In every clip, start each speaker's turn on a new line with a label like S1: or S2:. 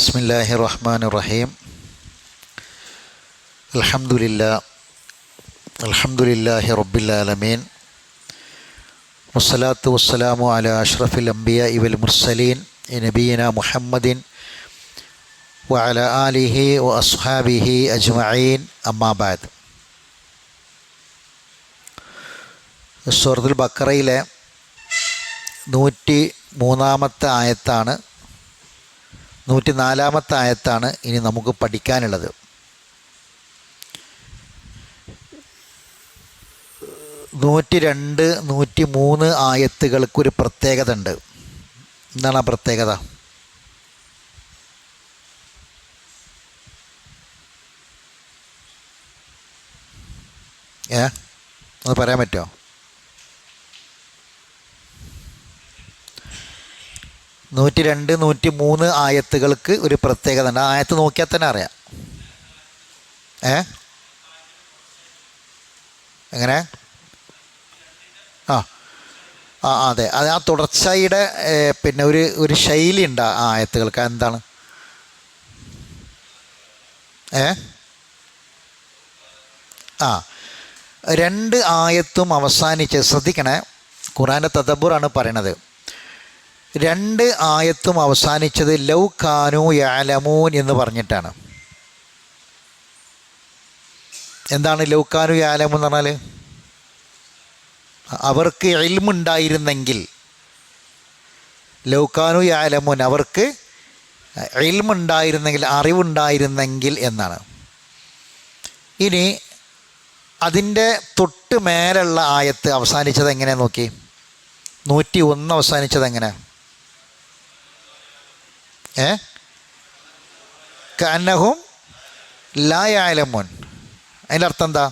S1: ബിസ്മില്ലാഹി റഹ്മാൻ റഹീം അൽഹമുല്ല അൽഹമുല്ലാഹി റബ്ബിലാലമീൻ വസ്സലാത്തു വസ്സലാമു അല അഷ്റഫിൽ അംബിയ ഇവൽ മുർസലീൻ നബീന മുഹമ്മദിൻ വഅല ആലിഹി വ അസ്ഹാബിഹി അജ്മഈൻ. അമ്മാബാദ് സൂറത്തുൽ ബക്കറയിലെ നൂറ്റി മൂന്നാമത്തെ ആയത്താണ് നൂറ്റി നാലാമത്തെ ആയത്താണ് ഇനി നമുക്ക് പഠിക്കാനുള്ളത്. നൂറ്റി രണ്ട് നൂറ്റി മൂന്ന് ആയത്തുകൾക്കൊരു പ്രത്യേകത ഉണ്ട് എന്താണ് ആ പ്രത്യേകത? ഏ? അത് പറയാൻ പറ്റുമോ? നൂറ്റി രണ്ട് നൂറ്റി മൂന്ന് ആയത്തുകൾക്ക് ഒരു പ്രത്യേകത ഉണ്ട് ആയത്ത് നോക്കിയാൽ തന്നെ അറിയാം. ഏ? എങ്ങനെ? ആ. ആ അതെ. അത് ആ തുടർച്ചയുടെ പിന്നെ ഒരു ഒരു ശൈലി ഉണ്ട് ആ ആയത്തുകൾക്ക്. എന്താണ് ഏ? ആ. രണ്ട് ആയത്തും അവസാനിച്ച് ശ്രദ്ധിക്കണേ. ഖുറാന്റെ തദബുറാണ് പറയണത്. രണ്ട് ആയത്തും അവസാനിച്ചത് ലൗ കാനു യാലമൂൻ എന്ന് പറഞ്ഞിട്ടാണ്. എന്താണ് ലൗ കാനു യാലമൂൻ എന്ന് പറഞ്ഞാൽ അവർക്ക് എൽമുണ്ടായിരുന്നെങ്കിൽ ലൗക്കാനു യാലമുൻ അവർക്ക് എൽമുണ്ടായിരുന്നെങ്കിൽ അറിവുണ്ടായിരുന്നെങ്കിൽ എന്നാണ്. ഇനി അതിന്റെ തൊട്ട് മേലുള്ള ആയത്ത് അവസാനിച്ചത് എങ്ങനെ നോക്കി? നൂറ്റി ഒന്ന് അവസാനിച്ചത് എങ്ങനെ ഏ? കന്നഹും ലായാലമുൻ അതിന്റെ അർത്ഥം എന്താ?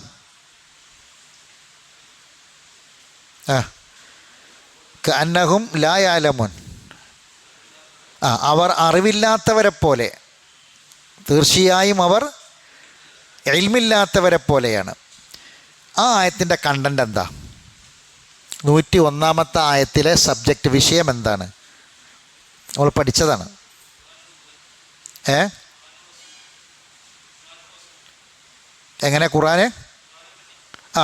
S1: കന്നഹും ലായാലമുൻ ആ അവർ അറിവില്ലാത്തവരെ പോലെ. തീർച്ചയായും അവർ എൽമില്ലാത്തവരെ പോലെയാണ്. ആ ആയത്തിന്റെ കണ്ടന്റ് എന്താ? നൂറ്റി ഒന്നാമത്തെ ആയത്തിലെ സബ്ജക്റ്റ് വിഷയം എന്താണ്? നമ്മൾ പഠിച്ചതാണ്. ഏ? എങ്ങനെ ഖുറാന് ആ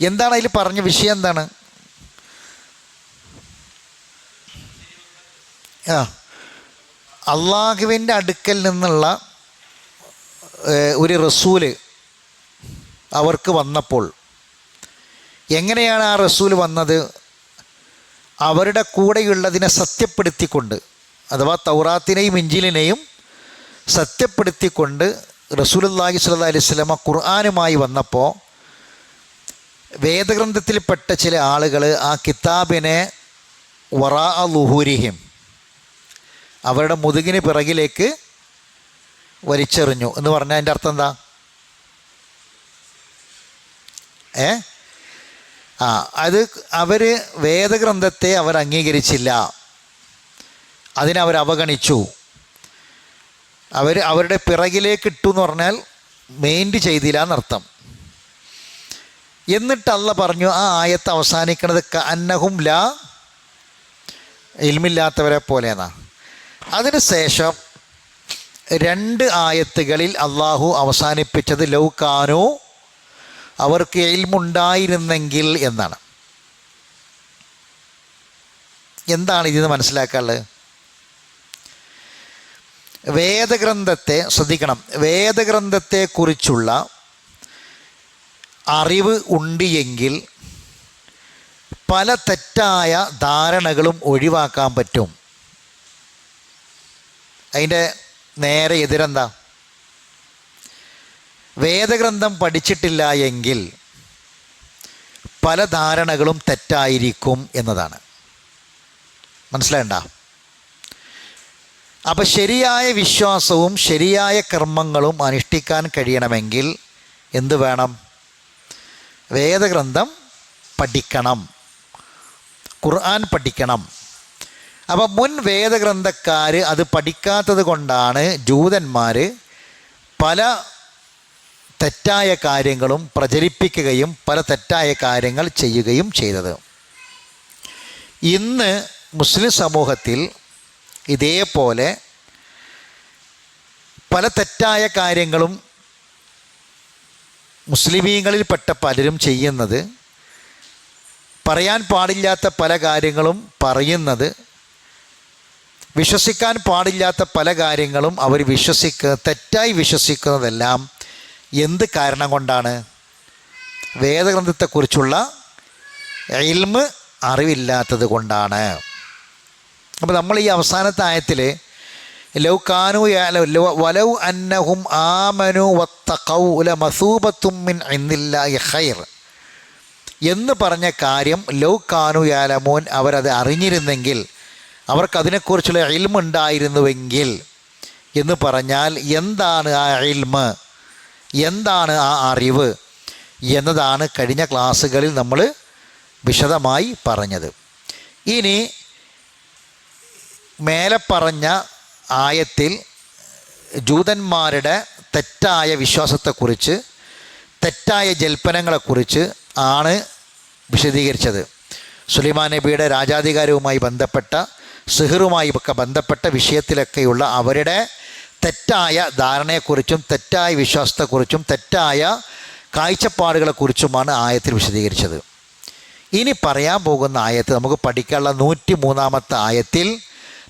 S1: എന്താണ് അതിൽ പറഞ്ഞ വിഷയം എന്താണ്? ആ അള്ളാഹുവിന്റെ അടുക്കൽ നിന്നുള്ള ഒരു റസൂൽ അവർക്ക് വന്നപ്പോൾ എങ്ങനെയാണ് ആ റസൂൽ വന്നത്? അവരുടെ കൂടെയുള്ളതിനെ സത്യപ്പെടുത്തിക്കൊണ്ട് അഥവാ തൗറാത്തിനെയും ഇഞ്ചിലിനെയും സത്യപ്പെടുത്തിക്കൊണ്ട് റസൂലുല്ലാഹി സ്വല്ലല്ലാഹി അലൈഹി സ്വലമ ഖുർആനുമായി വന്നപ്പോൾ വേദഗ്രന്ഥത്തിൽപ്പെട്ട ചില ആളുകൾ ആ കിതാബിനെ വറാ ലുഹൂരിഹിം അവരുടെ മുതുകിന് പിറകിലേക്ക് വലിച്ചെറിഞ്ഞു. എന്ന് പറഞ്ഞാൽ അതിന്റെ അർത്ഥം എന്താ? ഏ? ആ അത് അവർ വേദഗ്രന്ഥത്തെ അവർ അംഗീകരിച്ചില്ല. അതിനവർ അവഗണിച്ചു. അവർ അവരുടെ പിറകിലേക്ക് ഇട്ടു എന്ന് പറഞ്ഞാൽ മെയിന്റ് ചെയ്തില്ല എന്നർത്ഥം എന്നിട്ട് അല്ല പറഞ്ഞു ആ ആയത്ത് അവസാനിക്കുന്നത് അന്നഹും ലാ ഇൽമില്ലാത്തവരെ പോലെയെന്നാ. അതിന് ശേഷം രണ്ട് ആയത്തുകളിൽ അള്ളാഹു അവസാനിപ്പിച്ചത് ലൗകാനു അവർക്ക് എൽമുണ്ടായിരുന്നെങ്കിൽ എന്നാണ്. എന്താണ് ഇതിന് മനസ്സിലാക്കാനുള്ളത്? വേദഗ്രന്ഥത്തെ ശ്രദ്ധിക്കണം. വേദഗ്രന്ഥത്തെക്കുറിച്ചുള്ള അറിവ് ഉണ്ട് എങ്കിൽ പല തെറ്റായ ധാരണകളും ഒഴിവാക്കാൻ പറ്റും. അതിന്റെ നേരെ എതിരെന്താ? വേദഗ്രന്ഥം പഠിച്ചിട്ടില്ല എങ്കിൽ പല ധാരണകളും തെറ്റായിരിക്കും എന്നതാണ്. മനസ്സിലായണ്ട? അപ്പം ശരിയായ വിശ്വാസവും ശരിയായ കർമ്മങ്ങളും അനുഷ്ഠിക്കാൻ കഴിയണമെങ്കിൽ എന്ത് വേണം? വേദഗ്രന്ഥം പഠിക്കണം. ഖുർആൻ പഠിക്കണം. അപ്പം മുൻ വേദഗ്രന്ഥക്കാർ അത് പഠിക്കാത്തത് കൊണ്ടാണ് ജൂതന്മാർ പല തെറ്റായ കാര്യങ്ങളും പ്രചരിപ്പിക്കുകയും പല തെറ്റായ കാര്യങ്ങൾ ചെയ്യുകയും ചെയ്തത്. ഇന്ന് മുസ്ലിം സമൂഹത്തിൽ ഇതേപോലെ പല തെറ്റായ കാര്യങ്ങളും മുസ്ലിമീങ്ങളിൽപ്പെട്ട പലരും ചെയ്യുന്നത് പറയാൻ പാടില്ലാത്ത പല കാര്യങ്ങളും പറയുന്നത് വിശ്വസിക്കാൻ പാടില്ലാത്ത പല കാര്യങ്ങളും അവർ വിശ്വസിക്ക തെറ്റായി വിശ്വസിക്കുന്നതെല്ലാം എന്ത് കാരണം കൊണ്ടാണ്? വേദഗ്രന്ഥത്തെക്കുറിച്ചുള്ള ഇൽമ് അറിവില്ലാത്തത് കൊണ്ടാണ്. അപ്പോൾ നമ്മൾ ഈ അവസാനത്തെ ആയത്തിൽ ലൗ കാനു യാ- വലൗ അന്നഹും ആമനു വത്തഖൗ ലമസൂബത്തും മസൂബത്തുമ്മിൻ ഇന്നില്ലാഹി ഖൈർ. എന്ന് പറഞ്ഞ കാര്യം ലവ് കാനു യാലമോൻ അവരത് അറിഞ്ഞിരുന്നെങ്കിൽ അവർക്കതിനെക്കുറിച്ചുള്ള ഇൽമുണ്ടായിരുന്നുവെങ്കിൽ എന്ന് പറഞ്ഞാൽ എന്താണ് ആ ഇൽമ്? എന്താണ് ആ അറിവ്? എന്നതാണ് കഴിഞ്ഞ ക്ലാസ്സുകളിൽ നമ്മൾ വിശദമായി പറഞ്ഞത്. ഇനി മേലെ പറഞ്ഞ ആയത്തിൽ ജൂതന്മാരുടെ തെറ്റായ വിശ്വാസത്തെക്കുറിച്ച് തെറ്റായ ജൽപ്പനങ്ങളെക്കുറിച്ച് ആണ് വിശദീകരിച്ചത്. സുലൈമാൻ നബിയുടെ രാജാധികാരവുമായി ബന്ധപ്പെട്ട സിഹറുമായി ഒക്കെ ബന്ധപ്പെട്ട വിഷയത്തിലൊക്കെയുള്ള അവരുടെ തെറ്റായ ധാരണയെക്കുറിച്ചും തെറ്റായ വിശ്വാസത്തെക്കുറിച്ചും തെറ്റായ കാഴ്ചപ്പാടുകളെക്കുറിച്ചുമാണ് ആയത്തിൽ വിശദീകരിച്ചത്. ഇനി പറയാൻ പോകുന്ന ആയത്ത് നമുക്ക് പഠിക്കാനുള്ള നൂറ്റി മൂന്നാമത്തെ ആയത്തിൽ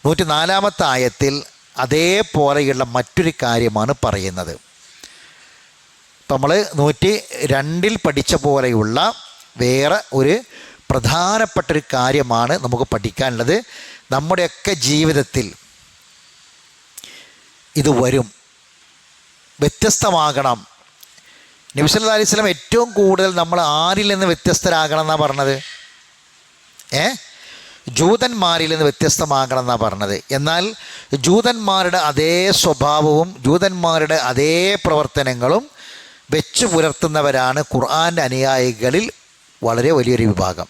S1: നൂറ്റി നാലാമത്തെ ആയത്തിൽ അതേപോലെയുള്ള മറ്റൊരു കാര്യമാണ് പറയുന്നത്. ഇപ്പം നമ്മൾ നൂറ്റി രണ്ടിൽ പഠിച്ച പോലെയുള്ള വേറെ ഒരു പ്രധാനപ്പെട്ട ഒരു കാര്യമാണ് നമുക്ക് പഠിക്കാനുള്ളത്. നമ്മുടെയൊക്കെ ജീവിതത്തിൽ ഇത് വരും. വ്യത്യസ്തമാകണം. നബിസല്ലാ അലൈഹി സ്വലം ഏറ്റവും കൂടുതൽ നമ്മൾ ആരിൽ നിന്ന് വ്യത്യസ്തരാകണം എന്നാണ് പറഞ്ഞത്? ഏ? ജൂതന്മാരിൽ നിന്ന് വ്യത്യസ്തമാകണം എന്നാണ് പറഞ്ഞത്. എന്നാൽ ജൂതന്മാരുടെ അതേ സ്വഭാവവും ജൂതന്മാരുടെ അതേ പ്രവർത്തനങ്ങളും വെച്ച് പുലർത്തുന്നവരാണ് ഖുർആന്റെ അനുയായികളിൽ വളരെ വലിയൊരു വിഭാഗം.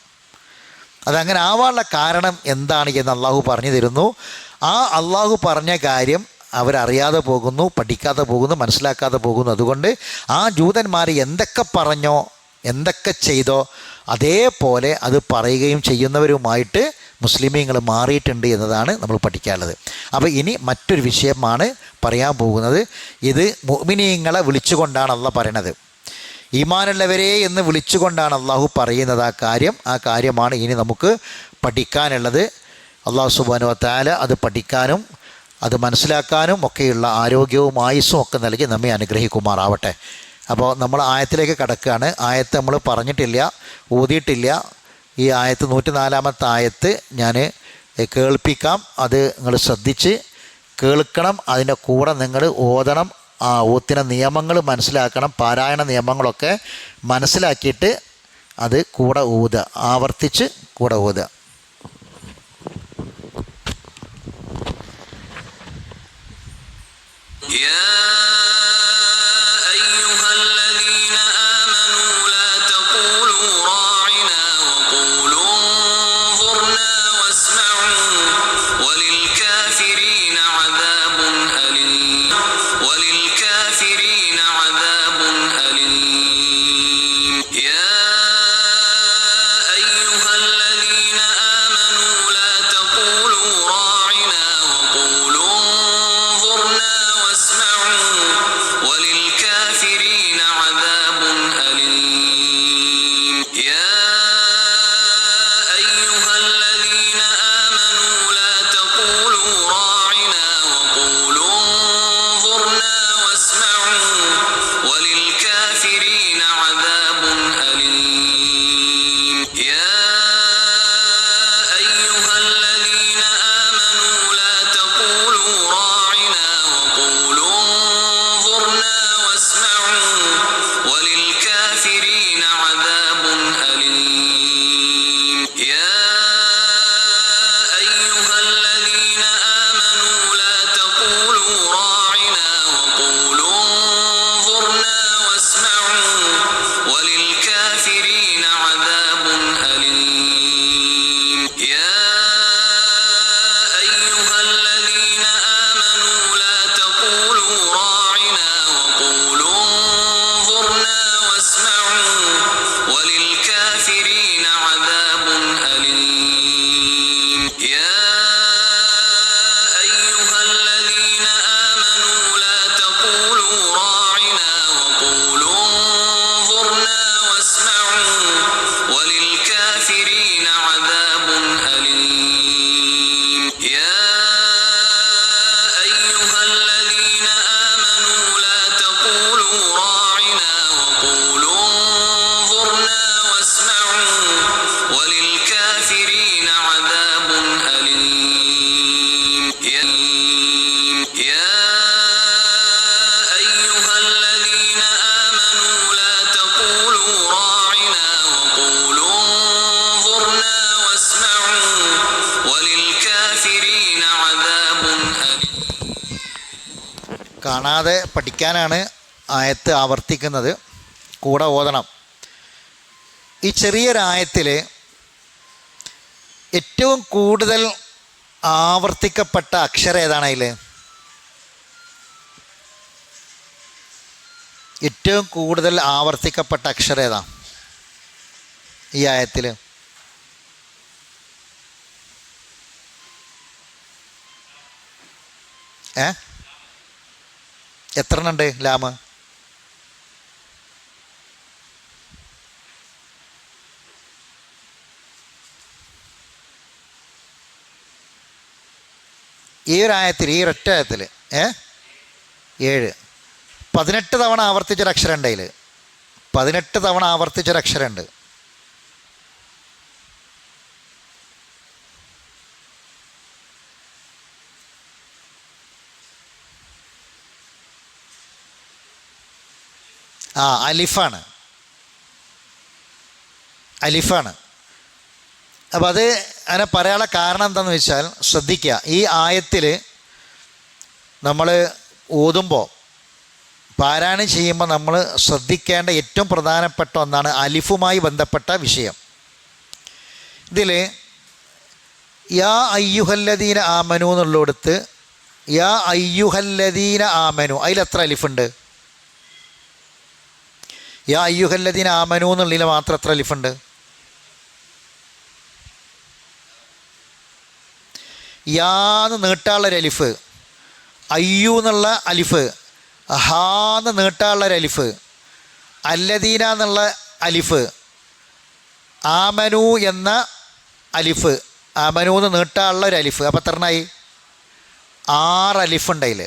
S1: അതങ്ങനെ ആവാനുള്ള കാരണം എന്താണ് എന്ന് അള്ളാഹു പറഞ്ഞു തരുന്നു. ആ അള്ളാഹു പറഞ്ഞ കാര്യം അവരറിയാതെ പോകുന്നു പഠിക്കാതെ പോകുന്നു മനസ്സിലാക്കാതെ പോകുന്നു. അതുകൊണ്ട് ആ ജൂതന്മാർ എന്തൊക്കെ പറഞ്ഞോ എന്തൊക്കെ ചെയ്തോ അതേപോലെ അത് പറയുകയും ചെയ്യുന്നവരുമായിട്ട് മുസ്ലിമീങ്ങൾ മാറിയിട്ടുണ്ട് എന്നതാണ് നമ്മൾ പഠിക്കാനുള്ളത്. അപ്പോൾ ഇനി മറ്റൊരു വിഷയമാണ് പറയാൻ പോകുന്നത്. ഇത് മുഅ്മിനീങ്ങളെ വിളിച്ചുകൊണ്ടാണ് അള്ള പറയണത്. ഈമാനുള്ളവരെ എന്ന് വിളിച്ചുകൊണ്ടാണ് അള്ളാഹു പറയുന്നത് ആ കാര്യം. ആ കാര്യമാണ് ഇനി നമുക്ക് പഠിക്കാനുള്ളത്. അള്ളാഹു സുബാനു താല അത് പഠിക്കാനും അത് മനസ്സിലാക്കാനും ഒക്കെയുള്ള ആരോഗ്യവും ആയുസ്സും ഒക്കെ നൽകി നമ്മെ അനുഗ്രഹിക്കുമാറാവട്ടെ. അപ്പോൾ നമ്മൾ ആയത്തിലേക്ക് കടക്കുകയാണ്. ആയത്ത് നമ്മൾ പറഞ്ഞിട്ടില്ല ഊതിയിട്ടില്ല. ഈ ആയത്ത് നൂറ്റി നാലാമത്തെ ആയത്ത് ഞാൻ കേൾപ്പിക്കാം. അത് നിങ്ങൾ ശ്രദ്ധിച്ച് കേൾക്കണം. അതിന്റെ കൂടെ നിങ്ങൾ ഓതണം. ആ ഓത്തിന നിയമങ്ങൾ മനസ്സിലാക്കണം. പാരായണ നിയമങ്ങളൊക്കെ മനസ്സിലാക്കിയിട്ട് അത് കൂടെ ഊതുക ആവർത്തിച്ച് കൂടെ ഊതുക
S2: يا
S1: പഠിക്കാനാണ് ആയത്ത് ആവർത്തിക്കുന്നത്. കൂടെ ഓതണം. ഈ ചെറിയൊരായത്തിൽ ഏറ്റവും കൂടുതൽ ആവർത്തിക്കപ്പെട്ട അക്ഷരം ഏതാണ് അതിൽ ഏറ്റവും കൂടുതൽ ആവർത്തിക്കപ്പെട്ട അക്ഷരം ഏതാ? ഈ ആയത്തിൽ ഏ? എത്ര ഉണ്ട് ലാമ്? ഈ ഒരു ആയത്തിൽ ഈ ഒരൊറ്റ ആയത്തിൽ ഏ? ഏഴ്. പതിനെട്ട് തവണ ആവർത്തിച്ചൊരക്ഷരം ഉണ്ട് അതിൽ പതിനെട്ട് തവണ ആവർത്തിച്ചൊരക്ഷരം അക്ഷരമുണ്ട് ആ അലിഫാണ്. അലിഫാണ്. അപ്പം അത് അങ്ങനെ പറയാനുള്ള കാരണം എന്താണെന്ന് വെച്ചാൽ ശ്രദ്ധിക്കുക. ഈ ആയത്തിൽ നമ്മൾ ഓതുമ്പോൾ പാരായണം ചെയ്യുമ്പോൾ നമ്മൾ ശ്രദ്ധിക്കേണ്ട ഏറ്റവും പ്രധാനപ്പെട്ട ഒന്നാണ് അലിഫുമായി ബന്ധപ്പെട്ട വിഷയം. ഇതിൽ യാ അയ്യുഹല്ലദീന ആമനു എന്നുള്ളിടത്ത് യാ അയ്യുഹല്ലദീന ആമനു അതിലെത്ര അലിഫുണ്ട്? യാ അയ്യുഹല്ലദീന ആമനു എന്നുള്ളതിൽ മാത്രം എത്ര അലിഫുണ്ട്? യാന്ന് നീട്ടാളൊരു അലിഫ് അയ്യു എന്നുള്ള അലിഫ് ഹാന്ന് നീട്ടാളൊരു അലിഫ് അല്ലദീന എന്നുള്ള അലിഫ് ആമനു എന്ന അലിഫ് ആമനു എന്ന് നീട്ടാനുള്ള ഒരു അലിഫ്. അപ്പം എത്രണ്ണായി ആറ് അലിഫ് ഉണ്ട് അതിൽ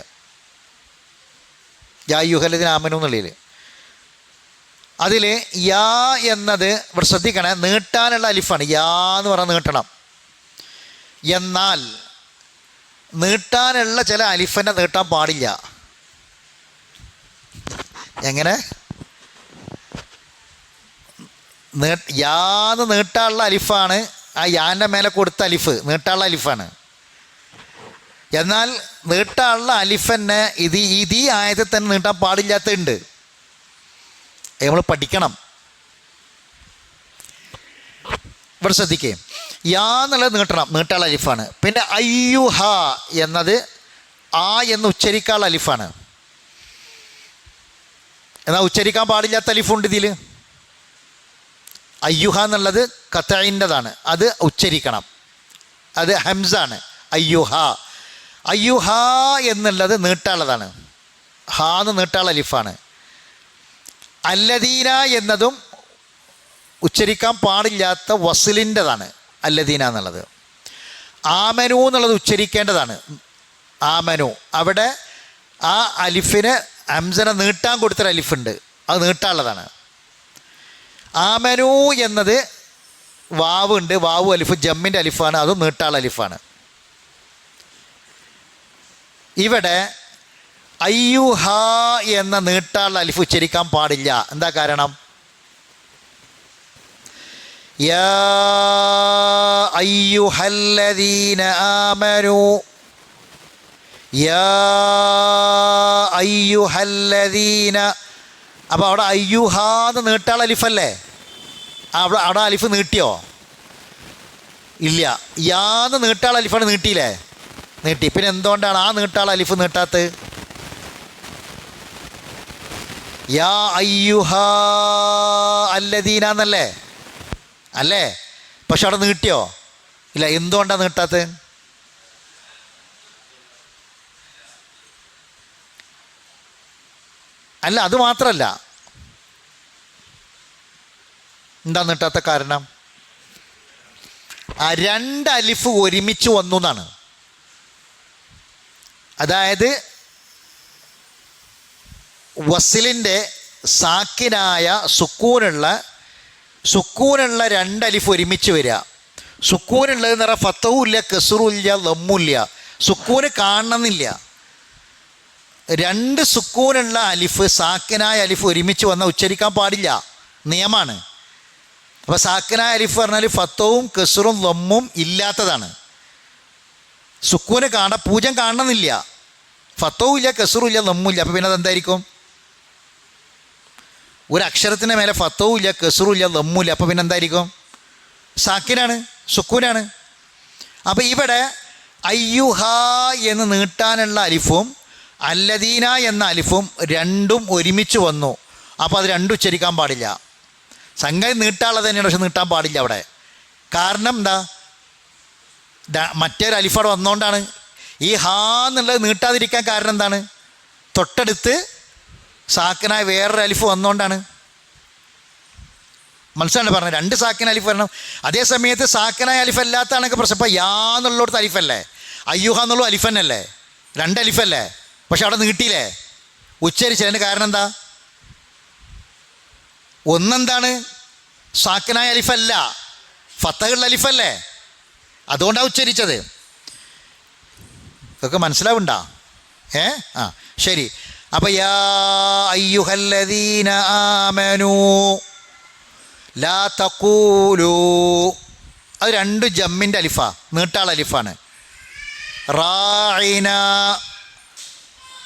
S1: യാ അയ്യുഹല്ലദീന ആമനു എന്നുള്ളതിൽ അതിൽ യാ എന്നത് ഇവിടെ ശ്രദ്ധിക്കണേ നീട്ടാനുള്ള അലിഫാണ്. യാ എന്ന് പറഞ്ഞാൽ നീട്ടണം. എന്നാൽ നീട്ടാനുള്ള ചില അലിഫനെ നീട്ടാൻ പാടില്ല. എങ്ങനെ? യാന്ന് നീട്ടാനുള്ള അലിഫാണ് ആ യാന്റെ മേലെ കൊടുത്ത അലിഫ് നീട്ടാനുള്ള അലിഫാണ്. എന്നാൽ നീട്ടാനുള്ള അലിഫന്നെ ഇത് ഇത് ഈ ആയതിൽ തന്നെ നീട്ടാൻ പാടില്ലാത്തതുണ്ട്. നമ്മൾ പഠിക്കണം. ഇവിടെ ശ്രദ്ധിക്കേ. യാ എന്നുള്ളത് നീട്ടണം. നീട്ടാൽ അലിഫാണ്. പിന്നെ അയ്യു ഹ എന്നത് ആ എന്ന് ഉച്ചരിക്കാനുള്ള അലിഫാണ്. എന്നാൽ ഉച്ചരിക്കാൻ പാടില്ലാത്ത അലിഫുണ്ട് ഇതിൽ അയ്യുഹ എന്നുള്ളത് കത്തൈന്റെതാണ് അത് ഉച്ചരിക്കണം. അത് ഹംസാണ്. അയ്യുഹ. അയ്യുഹ എന്നുള്ളത് നീട്ടാനുള്ളതാണ്. ഹാ എന്ന് നീട്ടാനുള്ള അലിഫാണ്. അല്ലദീന എന്നതും ഉച്ചരിക്കാൻ പാടില്ലാത്ത വസിലിന്റെതാണ് അല്ലദീന എന്നുള്ളത്. ആമനു എന്നുള്ളത് ഉച്ചരിക്കേണ്ടതാണ്. ആമനു. അവിടെ ആ അലിഫിന് അംസനെ നീട്ടാൻ കൊടുത്തൊരു അലിഫുണ്ട്. അത് നീട്ടാനുള്ളതാണ്. ആമനു എന്നത് വാവ് ഉണ്ട് വാവ് അലിഫ് ജമ്മിന്റെ അലിഫാണ്. അതും നീട്ടാനുള്ള അലിഫാണ്. ഇവിടെ അയ്യുഹ എന്ന നീട്ടാൾ അലിഫ് ഉച്ചരിക്കാൻ പാടില്ല. എന്താ കാരണം? അയ്യുഹല്ലദീന ആമനു. അയ്യുഹല്ലദീന. അപ്പോൾ അവിടെ അയ്യുഹാന്ന് നീട്ടാൾ അലിഫല്ലേ? അവിടെ അവിടെ അലിഫ് നീട്ടിയോ? ഇല്ല. യാന്ന് നീട്ടാൾ അലിഫാണ് നീട്ടിയില്ലേ? നീട്ടി. പിന്നെ എന്തുകൊണ്ടാണ് ആ നീട്ടാൾ അലിഫ് നീട്ടാത്തത്? യാ അയ്യുഹ അല്ലദീന എന്നല്ലേ? അല്ലേ? പക്ഷെ അവിടെ നീട്ടിയോ? ഇല്ല എന്തുകൊണ്ടാണ് നീട്ടാത്തത്? അല്ല അത് മാത്രമല്ല എന്താ നീട്ടാത്ത കാരണം? ആ രണ്ട് അലിഫ് ഒരുമിച്ച് വന്നു എന്നാണ്. അതായത് വസിലിന്റെ സാക്കിനായ സുക്കൂനുള്ള സുക്കൂനുള്ള രണ്ട് അലിഫ് ഒരുമിച്ച് വരിക. സുക്കൂനുള്ളത് എന്ന് പറഞ്ഞാൽ ഫത്തവും ഇല്ല കെസറും ഇല്ല ലമ്മുമില്ല സുക്കൂന് കാണണമെന്നില്ല. രണ്ട് സുക്കൂനുള്ള അലിഫ് സാക്കിനായ അലിഫ് ഒരുമിച്ച് വന്നാൽ ഉച്ചരിക്കാൻ പാടില്ല. നിയമാണ് അപ്പോൾ സാക്കിനായ അലിഫ് പറഞ്ഞാൽ ഫത്തവും കെസറും ലമ്മും ഇല്ലാത്തതാണ്. സുക്കൂന് കാണാൻ പൂജം കാണണമെന്നില്ല. ഫത്തവും ഇല്ല കസറും ഇല്ല ലമ്മും ഇല്ല അപ്പോൾ പിന്നെ അതെന്തായിരിക്കും? ഒരു അക്ഷരത്തിന് മേലെ ഫത്തവും ഇല്ല കെസറും ഇല്ല ലമ്മും ഇല്ല. അപ്പോൾ പിന്നെ എന്തായിരിക്കും സാക്കിനാണ് സുക്കൂനാണ്. അപ്പോൾ ഇവിടെ അയ്യുഹ എന്ന് നീട്ടാനുള്ള അലിഫും അല്ലദീന എന്ന അലിഫും രണ്ടും ഒരുമിച്ച് വന്നു. അപ്പോൾ അത് രണ്ടും ഉച്ചരിക്കാൻ പാടില്ല. സംഗതി നീട്ടാനുള്ളത് തന്നെയാണ് പക്ഷെ നീട്ടാൻ പാടില്ല അവിടെ. കാരണം എന്താ? മറ്റേ മറ്റൊരു അലിഫവിടെ വന്നുകൊണ്ടാണ് ഈ ഹാ എന്നുള്ളത് നീട്ടാതിരിക്കാൻ കാരണം എന്താണ്? തൊട്ടടുത്ത് സാക്കനായ വേറൊരു അലിഫ് വന്നുകൊണ്ടാണ് മനസ്സിലാണ് പറഞ്ഞത്. രണ്ട് സാക്കിന അലിഫ് വരണം. അതേ സമയത്ത് സാക്കനായ അലിഫ് അല്ലാത്തതാണെങ്കിൽ പ്രശ്നം. ഇപ്പം യാ എന്നുള്ളിടത്ത് അലിഫല്ലേ? അയ്യൂഹ എന്നുള്ള അലിഫ് തന്നെയല്ലേ രണ്ട് അലിഫല്ലേ? പക്ഷെ അവിടെ നീട്ടിയില്ലേ? ഉച്ചരിച്ചതിന് കാരണം എന്താ? ഒന്നെന്താണ്? സാക്കിനായ അലിഫല്ല. ഫത്തകളുടെ അലിഫല്ലേ? അതുകൊണ്ടാണ് ഉച്ചരിച്ചത്. ഇതൊക്കെ മനസ്സിലാവുണ്ടോ? ഏ? ആ ശരി. അപ്പം യാ അയ്യുഹല്ലദീന ലാ തക്കൂലു അത് രണ്ട് ജമ്മിന്റെ അലിഫ നീട്ടാൾ അലിഫാണ്. റായിന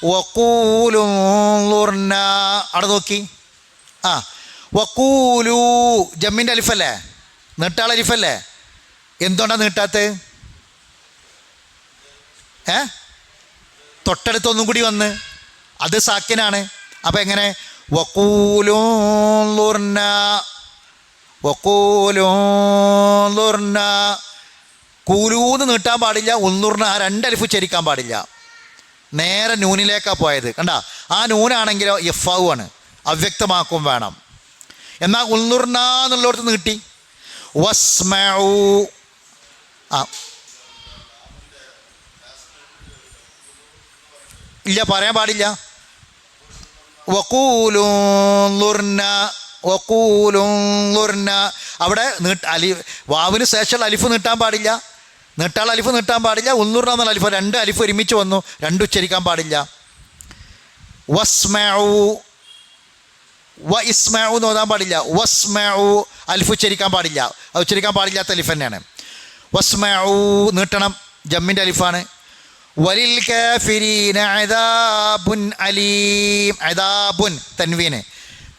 S1: വക്കൂലുർന അവിടെ നോക്കി. ആ വക്കൂലു ജമ്മിന്റെ അലിഫല്ലേ? നീട്ടാൾ അലിഫല്ലേ? എന്തുകൊണ്ടാണ് നീട്ടാത്തത് ഏ? തൊട്ടടുത്തൊന്നും കൂടി വന്ന്. അത് സാക്കിനാണ്. അപ്പം എങ്ങനെ? വക്കൂലുർന കൂലൂന്ന് നീട്ടാൻ പാടില്ല ഉന്നുറിന് ആ രണ്ടലിഫ് ചരിക്കാൻ പാടില്ല. നേരെ നൂനിലേക്കാണ് പോയത്. കണ്ട? ആ നൂനാണെങ്കിലോ എഫാവു ആണ്. അവ്യക്തമാക്കും വേണം. എന്നാൽ ഉന്നുർന എന്നുള്ളിടത്ത് നീട്ടി. വസ്മഊ ആ. ഇല്ല പറയാൻ പാടില്ല. വക്കൂലുർന വക്കൂലുർന അവിടെ നീട്ട അലി വാവിന് ശേഷമുള്ള അലിഫ് നീട്ടാൻ പാടില്ല. നീട്ടാൾ അലിഫ് നീട്ടാൻ പാടില്ല. ഉള്ളൂർന എന്നുള്ള അലിഫ്. രണ്ട് അലിഫ് ഒരുമിച്ച് വന്നു. രണ്ട് ഉച്ചരിക്കാൻ പാടില്ല. വസ്മഊ വ ഇസ്മഉ എന്ന് ഓതാൻ പാടില്ല. വസ്മു അലിഫ് ഉച്ചരിക്കാൻ പാടില്ല. അത് ഉച്ചരിക്കാൻ പാടില്ലാത്ത അലിഫ് തന്നെയാണ്. വസ്മു നീട്ടണം. ജമ്മിന്റെ അലിഫാണ്. വലിൽ കാഫിരീന അദാബുൻ അദാബുൻ തൻവീന്.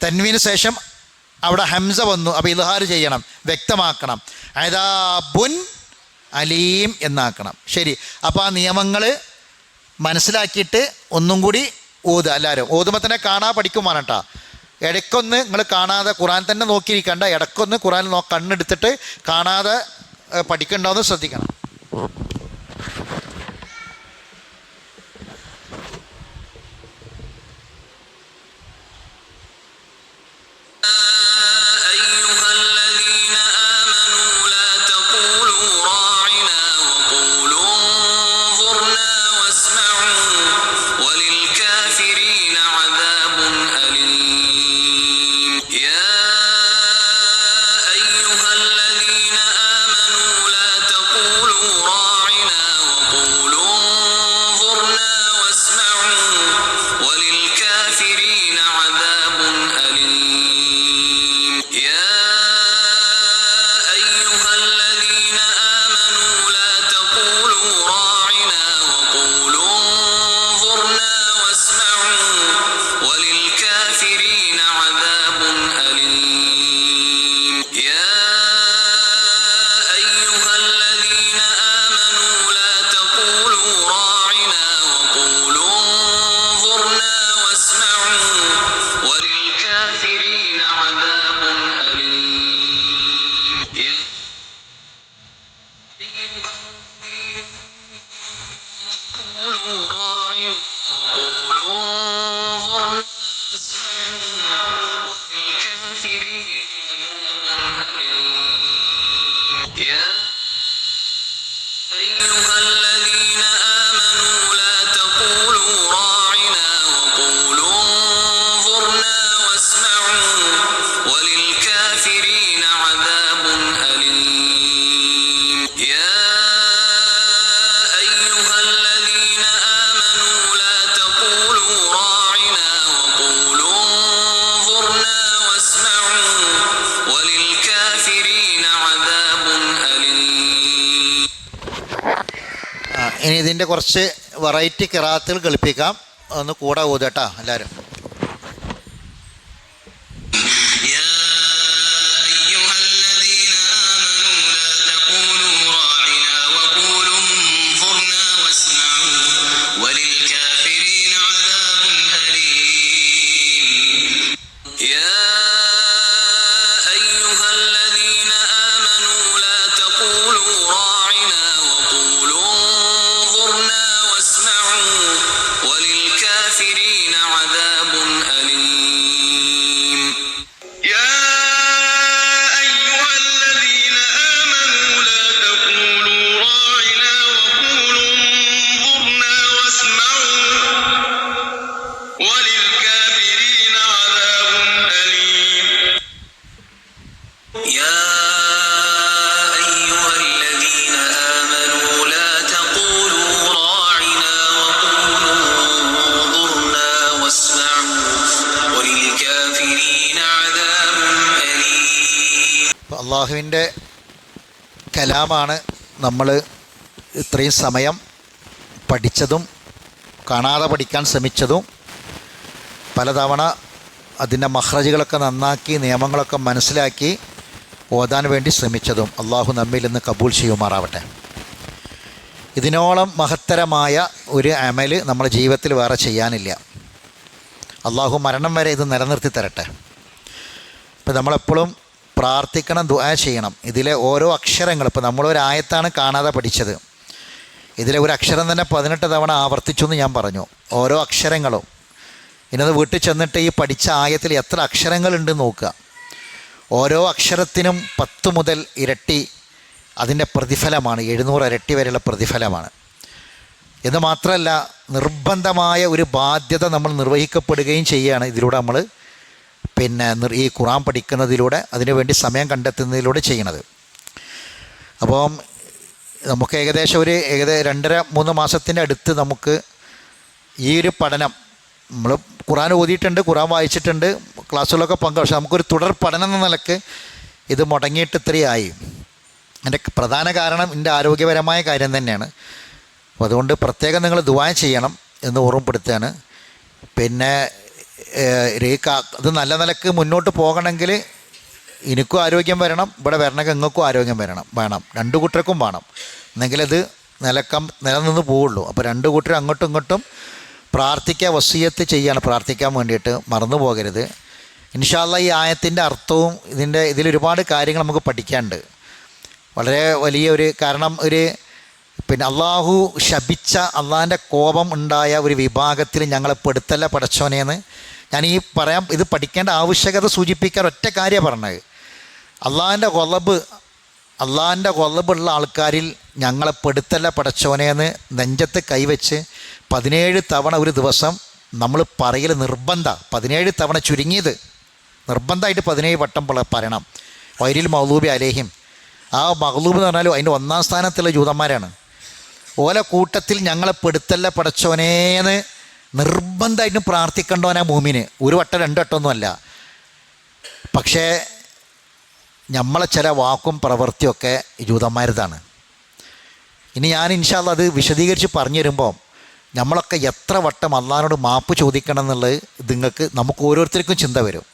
S1: തൻവീന് ശേഷം അവിടെ ഹംസ വന്നു. അപ്പോൾ ഇൽഹാർ ചെയ്യണം വ്യക്തമാക്കണം. അദാബുൻ അലീം എന്നാക്കണം. ശരി. അപ്പോൾ ആ നിയമങ്ങൾ മനസ്സിലാക്കിയിട്ട് ഒന്നും കൂടി ഓതുക എല്ലാവരും ഓതുമ്പോൾ തന്നെ കാണാ പഠിക്കുമാണ് കേട്ടോ ഇടയ്ക്കൊന്ന് നിങ്ങൾ കാണാതെ ഖുറാൻ തന്നെ നോക്കിയിരിക്കണ്ട. ഇടയ്ക്കൊന്ന് ഖുറാൻ നോ കണ്ണെടുത്തിട്ട് കാണാതെ പഠിക്കണ്ടോ എന്ന് ശ്രദ്ധിക്കണം.
S2: أيها الذين
S1: കുറച്ച് വെറൈറ്റി കിറാത്തുകൾ കളിപ്പിക്കാം. ഒന്ന് കൂടെ ഊതട്ടാ എല്ലാവരും അള്ളാഹുവിന്റെ കലാമാണ് നമ്മൾ ഇത്രയും സമയം പഠിച്ചതും കാണാതെ പഠിക്കാൻ ശ്രമിച്ചതും പലതവണ അതിന്റെ മഹ്റജുകളൊക്കെ നന്നാക്കി നിയമങ്ങളൊക്കെ മനസ്സിലാക്കി ഓതാൻ വേണ്ടി ശ്രമിച്ചതും അള്ളാഹു നമ്മിൽ നിന്ന് കബൂൽ ചെയ്യുമാറാവട്ടെ. ഇതിനോളം മഹത്തരമായ ഒരു അമൽ നമ്മുടെ ജീവിതത്തിൽ വേറെ ചെയ്യാനില്ല. അള്ളാഹു മരണം വരെ ഇത് നിലനിർത്തി തരട്ടെ. ഇപ്പം നമ്മളെപ്പോഴും പ്രാർത്ഥിക്കണം ദുആ ചെയ്യണം. ഇതിലെ ഓരോ അക്ഷരങ്ങൾ ഇപ്പോൾ നമ്മളൊരായത്താണ് കാണാതെ പഠിച്ചത്. ഇതിലെ ഒരു അക്ഷരം തന്നെ പതിനെട്ട് തവണ ആവർത്തിച്ചു എന്ന് ഞാൻ പറഞ്ഞു. ഓരോ അക്ഷരങ്ങളും. ഇന്നത് വീട്ടിൽ ചെന്നിട്ട് ഈ പഠിച്ച ആയത്തിൽ എത്ര അക്ഷരങ്ങളുണ്ട് നോക്കുക. ഓരോ അക്ഷരത്തിനും പത്ത് മുതൽ ഇരട്ടി അതിന്റെ പ്രതിഫലമാണ്. എഴുന്നൂറ് ഇരട്ടി വരെയുള്ള പ്രതിഫലമാണ്. എന്ന് മാത്രമല്ല നിർബന്ധമായ ഒരു ബാധ്യത നമ്മൾ നിർവഹിക്കപ്പെടുകയും ചെയ്യുകയാണ്. ഇതിലൂടെ നമ്മൾ പിന്നെ ഈ ഖുറാൻ പഠിക്കുന്നതിലൂടെ അതിനുവേണ്ടി സമയം കണ്ടെത്തുന്നതിലൂടെ ചെയ്യണത്. അപ്പം നമുക്ക് ഏകദേശം ഒരു ഏകദേശം രണ്ടര മൂന്ന് മാസത്തിന്റെ അടുത്ത് നമുക്ക് ഈ ഒരു പഠനം നമ്മൾ ഖുറാൻ ഓതിയിട്ടുണ്ട് ഖുറാൻ വായിച്ചിട്ടുണ്ട് ക്ലാസ്സുകളൊക്കെ പങ്ക് പക്ഷേ നമുക്കൊരു തുടർ പഠനം എന്ന നിലയ്ക്ക് ഇത് മുടങ്ങിയിട്ട് ഇത്രയായി എന്റെ പ്രധാന കാരണം എന്റെ ആരോഗ്യപരമായ കാര്യം തന്നെയാണ്. അപ്പോൾ അതുകൊണ്ട് പ്രത്യേകം നിങ്ങൾ ദുവാൻ ചെയ്യണം എന്ന് ഓർമ്മപ്പെടുത്തുകയാണ്. പിന്നെ ഏഹ്, അത് നല്ല നിലയ്ക്ക് മുന്നോട്ട് പോകണമെങ്കിൽ എനിക്കും ആരോഗ്യം വരണം ഇവിടെ വരണമെങ്കിൽ നിങ്ങൾക്കും ആരോഗ്യം വരണം വേണം. രണ്ട് കൂട്ടർക്കും വേണം. എന്നെങ്കിലത് നിലക്കം നിലനിന്ന് പോവുള്ളൂ. അപ്പോൾ രണ്ട് കൂട്ടരും അങ്ങോട്ടും ഇങ്ങോട്ടും പ്രാർത്ഥിക്കുക വസീയത്ത് ചെയ്യാണ് പ്രാർത്ഥിക്കാൻ വേണ്ടിയിട്ട് മറന്നു പോകരുത്. ഇൻഷാല്ല ഈ ആയത്തിന്റെ അർത്ഥവും ഇതിന്റെ ഇതിലൊരുപാട് കാര്യങ്ങൾ നമുക്ക് പഠിക്കാനുണ്ട്. വളരെ വലിയ ഒരു കാരണം ഒരു പിന്നെ അള്ളാഹു ശപിച്ച അള്ളാഹിന്റെ കോപം ഉണ്ടായ ഒരു വിഭാഗത്തിൽ ഞങ്ങളെ പെടുത്തല്ല പടച്ചോനെന്ന്. ഞാൻ ഈ പറയാം ഇത് പഠിക്കേണ്ട ആവശ്യകത സൂചിപ്പിക്കാൻ ഒറ്റ കാര്യമാണ് പറഞ്ഞത്. അള്ളാഹിന്റെ കൊലബ് അള്ളാഹിന്റെ കൊലബുള്ള ആൾക്കാരിൽ ഞങ്ങളെ പെടുത്തല്ല പടച്ചോനെന്ന് നെഞ്ചത്ത് കൈവച്ച് പതിനേഴ് തവണ ഒരു ദിവസം നമ്മൾ പറയൽ നിർബന്ധ പതിനേഴ് തവണ ചുരുങ്ങിയത്. നിർബന്ധമായിട്ട് പതിനേഴ് വട്ടം പറയണം. വൈരിൽ മൗലൂബി അലേഹിം. ആ മഹ്ലൂബ് എന്ന് പറഞ്ഞാൽ അതിന്റെ ഒന്നാം സ്ഥാനത്തുള്ള ജൂതന്മാരാണ്. ഓല കൂട്ടത്തിൽ ഞങ്ങളെ പെടുത്തല്ല പടച്ചോനേന്ന് നിർബന്ധമായിട്ടും പ്രാർത്ഥിക്കേണ്ടവനാ ഭൂമിന് ഒരു വട്ടം രണ്ട് വട്ടമൊന്നുമല്ല. പക്ഷേ നമ്മളെ ചില വാക്കും പ്രവൃത്തിയൊക്കെ ജൂതന്മാരുതാണ് ഇനി ഞാൻ ഇൻഷാല്ല അത് വിശദീകരിച്ച് പറഞ്ഞു തരുമ്പോൾ നമ്മളൊക്കെ എത്ര വട്ടം അള്ളഹാനോട് മാപ്പ് ചോദിക്കണം എന്നുള്ളത് നിങ്ങൾക്ക് നമുക്ക് ഓരോരുത്തർക്കും ചിന്ത വരും.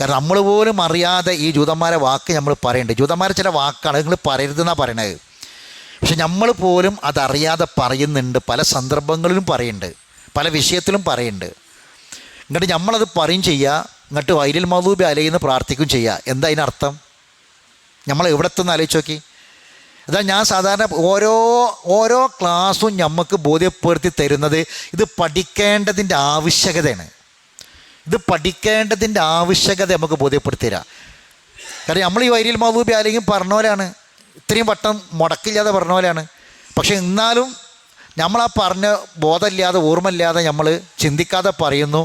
S1: കാരണം നമ്മൾ പോലും അറിയാതെ ഈ ജൂതന്മാരെ വാക്ക് നമ്മൾ പറയുന്നുണ്ട് ജൂതന്മാരെ ചില വാക്കാണ് നിങ്ങൾ പറയരുതെന്നാണ് പറയണത്. പക്ഷെ നമ്മൾ പോലും അതറിയാതെ പറയുന്നുണ്ട്. പല സന്ദർഭങ്ങളിലും പറയുന്നുണ്ട്. പല വിഷയത്തിലും പറയുന്നുണ്ട്. എന്നിട്ട് നമ്മളത് പറയും ചെയ്യുക എന്നിട്ട് വൈരൽ മധൂബി അലയുന്ന പ്രാർത്ഥിക്കും ചെയ്യുക എന്താ അതിനർത്ഥം നമ്മൾ എവിടെത്തുന്ന ആലോചിച്ച് നോക്കി. അതാ ഞാൻ സാധാരണ ഓരോ ഓരോ ക്ലാസ്സും നമുക്ക് ബോധ്യപ്പെടുത്തി തരുന്നത് ഇത് പഠിക്കേണ്ടതിന്റെ ആവശ്യകതയാണ്. ഇത് പഠിക്കേണ്ടതിന്റെ ആവശ്യകത നമുക്ക് ബോധ്യപ്പെടുത്തി തരാം. കാരണം നമ്മൾ ഈ വൈരിൽ മധൂബി അല്ലെങ്കിൽ പറഞ്ഞ പോലെയാണ് ഇത്രയും വട്ടം മുടക്കില്ലാതെ പറഞ്ഞ പോലെയാണ്. പക്ഷെ എന്നാലും നമ്മൾ ആ പറഞ്ഞ ബോധമില്ലാതെ ഓർമ്മയില്ലാതെ നമ്മൾ ചിന്തിക്കാതെ പറയുന്നു.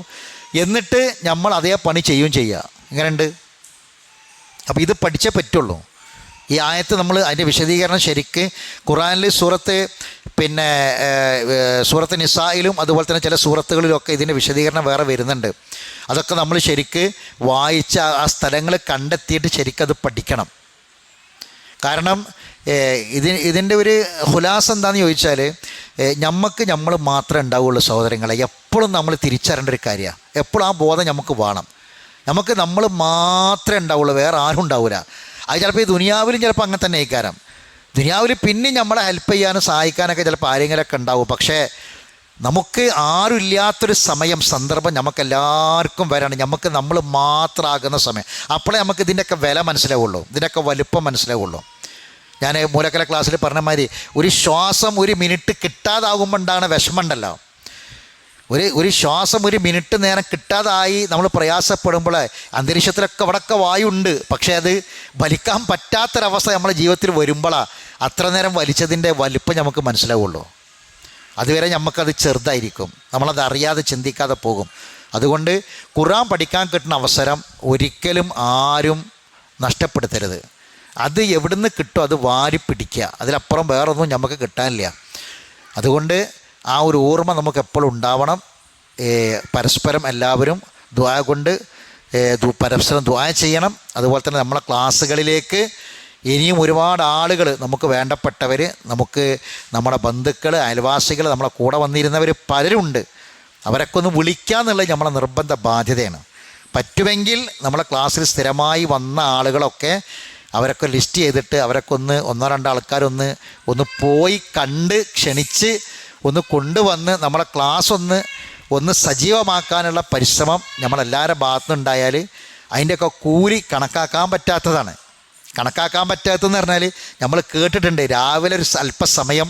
S1: എന്നിട്ട് നമ്മൾ അതേ പണി ചെയ്യുകയും ചെയ്യുക. ഇങ്ങനെയുണ്ട് അപ്പോൾ ഇത് പഠിച്ചേ പറ്റുള്ളൂ. ഈ ആയത്ത് നമ്മൾ അതിന്റെ വിശദീകരണം ശരിക്ക് ഖുറാനിൽ സൂറത്ത് പിന്നെ സൂറത്ത് നിസായിലും അതുപോലെ തന്നെ ചില സൂറത്തുകളിലൊക്കെ ഇതിന്റെ വിശദീകരണം വേറെ വരുന്നുണ്ട്. അതൊക്കെ നമ്മൾ ശരിക്ക് വായിച്ച ആ സ്ഥലങ്ങൾ കണ്ടെത്തിയിട്ട് ശരിക്കത് പഠിക്കണം. കാരണം ഇതിന് ഇതിന്റെ ഒരു ഹുലാസ് എന്താണെന്ന് ചോദിച്ചാൽ നമുക്ക് നമ്മൾ മാത്രമേ ഉണ്ടാവുള്ളൂ സഹോദരങ്ങളെ. എപ്പോഴും നമ്മൾ തിരിച്ചറിയേണ്ട ഒരു കാര്യമാണ് എപ്പോഴും ആ ബോധം നമുക്ക് വേണം. നമുക്ക് നമ്മൾ മാത്രമേ ഉണ്ടാവുള്ളൂ വേറെ ആരും ഉണ്ടാവില്ല അത് ചിലപ്പോൾ ഈ ദുനിയാവിലും ചിലപ്പോൾ അങ്ങനെ തന്നെ ആയിക്കാരം. ദുനിയാവിൽ പിന്നെ നമ്മളെ ഹെൽപ്പ് ചെയ്യാനും സഹായിക്കാനൊക്കെ ചിലപ്പോൾ ആരെങ്കിലുമൊക്കെ ഉണ്ടാവും. പക്ഷേ നമുക്ക് ആരുമില്ലാത്തൊരു സമയം സന്ദർഭം നമുക്ക് എല്ലാവർക്കും വരാണ്. നമുക്ക് നമ്മൾ മാത്രമാകുന്ന സമയം. അപ്പോഴേ നമുക്ക് ഇതിന്റെയൊക്കെ വില മനസ്സിലാവുള്ളൂ. ഇതിന്റെയൊക്കെ വലുപ്പം മനസ്സിലാവുള്ളൂ. ഞാൻ മൂലക്കല ക്ലാസ്സിൽ പറഞ്ഞ മാതിരി ഒരു ശ്വാസം ഒരു മിനിറ്റ് കിട്ടാതാകുമ്പോൾ ഉണ്ടാകുന്ന വിഷമമുണ്ടല്ലോ. ഒരു ഒരു ശ്വാസം ഒരു മിനിറ്റ് നേരം കിട്ടാതായി നമ്മൾ പ്രയാസപ്പെടുമ്പോൾ അന്തരീക്ഷത്തിലൊക്കെ അവിടെയൊക്കെ വായുണ്ട്. പക്ഷേ അത് വലിക്കാൻ പറ്റാത്തൊരവസ്ഥ നമ്മുടെ ജീവിതത്തിൽ വരുമ്പോഴാണ് അത്ര നേരം വലിച്ചതിന്റെ വലിപ്പം നമുക്ക് മനസ്സിലാവുള്ളൂ. അതുവരെ നമുക്കത് ചെറുതായിരിക്കും. നമ്മളത് അറിയാതെ ചിന്തിക്കാതെ പോകും. അതുകൊണ്ട് ഖുറാൻ പഠിക്കാൻ കിട്ടുന്ന അവസരം ഒരിക്കലും ആരും നഷ്ടപ്പെടുത്തരുത്. അത് എവിടുന്ന് കിട്ടും അത് വാരി പിടിക്കുക. അതിലപ്പുറം വേറൊന്നും നമുക്ക് കിട്ടാനില്ല. അതുകൊണ്ട് ആ ഒരു ഓർമ്മ നമുക്ക് എപ്പോഴും ഉണ്ടാവണം. പരസ്പരം എല്ലാവരും ദ്വായ കൊണ്ട് പരസ്പരം ദ്വായ ചെയ്യണം. അതുപോലെ തന്നെ നമ്മളെ ക്ലാസ്സുകളിലേക്ക് ഇനിയും ഒരുപാട് ആളുകൾ നമുക്ക് വേണ്ടപ്പെട്ടവർ നമുക്ക് നമ്മുടെ ബന്ധുക്കൾ അയൽവാസികൾ നമ്മളെ കൂടെ വന്നിരുന്നവർ പലരുണ്ട്. അവരൊക്കെ ഒന്ന് വിളിക്കുക എന്നുള്ളത് നമ്മളെ നിർബന്ധ ബാധ്യതയാണ്. പറ്റുമെങ്കിൽ നമ്മളെ ക്ലാസ്സിൽ സ്ഥിരമായി വന്ന ആളുകളൊക്കെ അവരൊക്കെ ലിസ്റ്റ് ചെയ്തിട്ട് അവരൊക്കെ ഒന്ന് ഒന്നോ രണ്ടോ ആൾക്കാരൊന്ന് ഒന്ന് പോയി കണ്ട് ക്ഷണിച്ച് ഒന്ന് കൊണ്ടുവന്ന് നമ്മളെ ക്ലാസ് ഒന്ന് ഒന്ന് സജീവമാക്കാനുള്ള പരിശ്രമം നമ്മളെല്ലാവരുടെ ഭാഗത്തുനിന്നുണ്ടായാൽ അതിന്റെയൊക്കെ കൂലി കണക്കാക്കാൻ പറ്റാത്തതാണ്. കണക്കാക്കാൻ പറ്റാത്തതെന്ന് പറഞ്ഞാൽ നമ്മൾ കേട്ടിട്ടുണ്ട് രാവിലെ ഒരു അല്പസമയം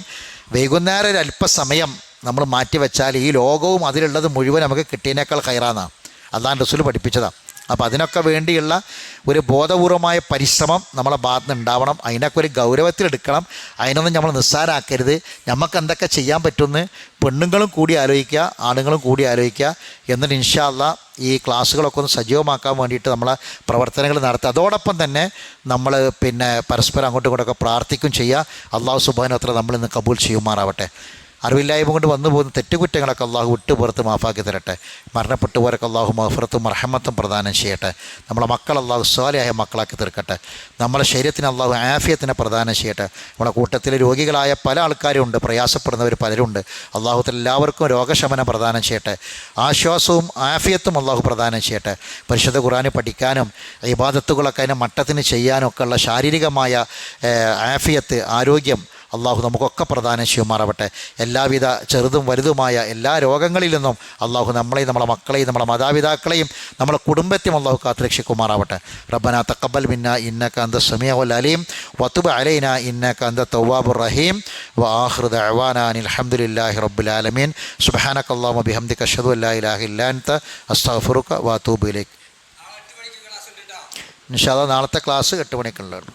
S1: വൈകുന്നേരം ഒരു അല്പസമയം നമ്മൾ മാറ്റി വെച്ചാൽ ഈ ലോകവും അതിലുള്ളത് മുഴുവൻ നമുക്ക് കിട്ടിയതിനേക്കാൾ ഹൈറാന്നാണ് അതാണ് റസൂൽ പഠിപ്പിച്ചതാണ് അപ്പോൾ അതിനൊക്കെ വേണ്ടിയുള്ള ഒരു ബോധപൂർവമായ പരിശ്രമം നമ്മളെ ഭാഗത്ത് ഉണ്ടാവണം. അതിനൊക്കെ ഒരു ഗൗരവത്തിലെടുക്കണം അതിനൊന്നും നമ്മൾ നിസ്സാരാക്കരുത്. നമുക്ക് എന്തൊക്കെ ചെയ്യാൻ പറ്റുമെന്ന് പെണ്ണുങ്ങളും കൂടി ആലോചിക്കുക ആണുങ്ങളും കൂടി ആലോചിക്കുക എന്നിട്ട് ഇൻഷാല്ല ഈ ക്ലാസ്സുകളൊക്കെ ഒന്ന് സജീവമാക്കാൻ വേണ്ടിയിട്ട് നമ്മളെ പ്രവർത്തനങ്ങൾ നടത്തുക. അതോടൊപ്പം തന്നെ നമ്മൾ പിന്നെ പരസ്പരം അങ്ങോട്ടും ഇങ്ങോട്ടൊക്കെ പ്രാർത്ഥിക്കും ചെയ്യുക. അള്ളാഹു സുബാനോത്ര നമ്മൾ ഇന്ന് കബൂൽ ചെയ്യുമാറാവട്ടെ. അറിവില്ലായ്മ കൊണ്ട് വന്നു പോകുന്ന തെറ്റുകുറ്റങ്ങളൊക്കെ അള്ളാഹു വിട്ടുപുറത്ത് മാഫാക്കി തരട്ടെ. മരണപ്പെട്ടുപോരൊക്കെ അള്ളാഹു മഹഫറത്തും മർഹമത്തും പ്രദാനം ചെയ്യട്ടെ. നമ്മളെ മക്കൾ അള്ളാഹു സ്വാലിയായ മക്കളാക്കി തീർക്കട്ടെ. നമ്മളെ ശരീരത്തിന് അള്ളാഹു ആഫിയത്തിനെ പ്രദാനം ചെയ്യട്ടെ. നമ്മുടെ കൂട്ടത്തിൽ രോഗികളായ പല ആൾക്കാരും ഉണ്ട് പ്രയാസപ്പെടുന്നവർ പലരുണ്ട്. അള്ളാഹുത്തിൽ എല്ലാവർക്കും രോഗശമനം പ്രദാനം ചെയ്യട്ടെ. ആശ്വാസവും ആഫിയത്തും അള്ളാഹു പ്രദാനം ചെയ്യട്ടെ. പരിശുദ്ധ ഖുറാന് പഠിക്കാനും ഇബാദത്തുകളൊക്കെ അതിനെ മട്ടത്തിന് ചെയ്യാനും ഒക്കെയുള്ള ശാരീരികമായ ആഫിയത്ത് ആരോഗ്യം അള്ളാഹു നമുക്കൊക്കെ പ്രധാനം ചെയ്യുമാറാവട്ടെ. എല്ലാവിധ ചെറുതും വലുതുമായ എല്ലാ രോഗങ്ങളിൽ നിന്നും അള്ളാഹു നമ്മളെയും നമ്മളെ മക്കളെയും നമ്മളെ മാതാപിതാക്കളെയും നമ്മളെ കുടുംബത്തെയും അള്ളാഹു കാത്തുരക്ഷിക്കുമാറാവട്ടെ റബ്ബന തക്കബൽ മിന്ന ഇന്നക അന്ത ഉൽ അലീം വത്തുബ് അലൈന ഇന്നക അന്ത തവ്വാബുർ റഹീം. വ ദഅവാന അനിൽ ഹംദുലില്ലാഹി റബ്ബിൽ ആലമീൻ. ഇലാഹ ഇല്ലാ അൻത. അസ്തഗ്ഫിറുക വഅതൂബു ഇലൈക്. ഇൻഷാ അല്ലാഹ് നാളത്തെ ക്ലാസ് എട്ട് മണിക്കുള്ളതാണ്.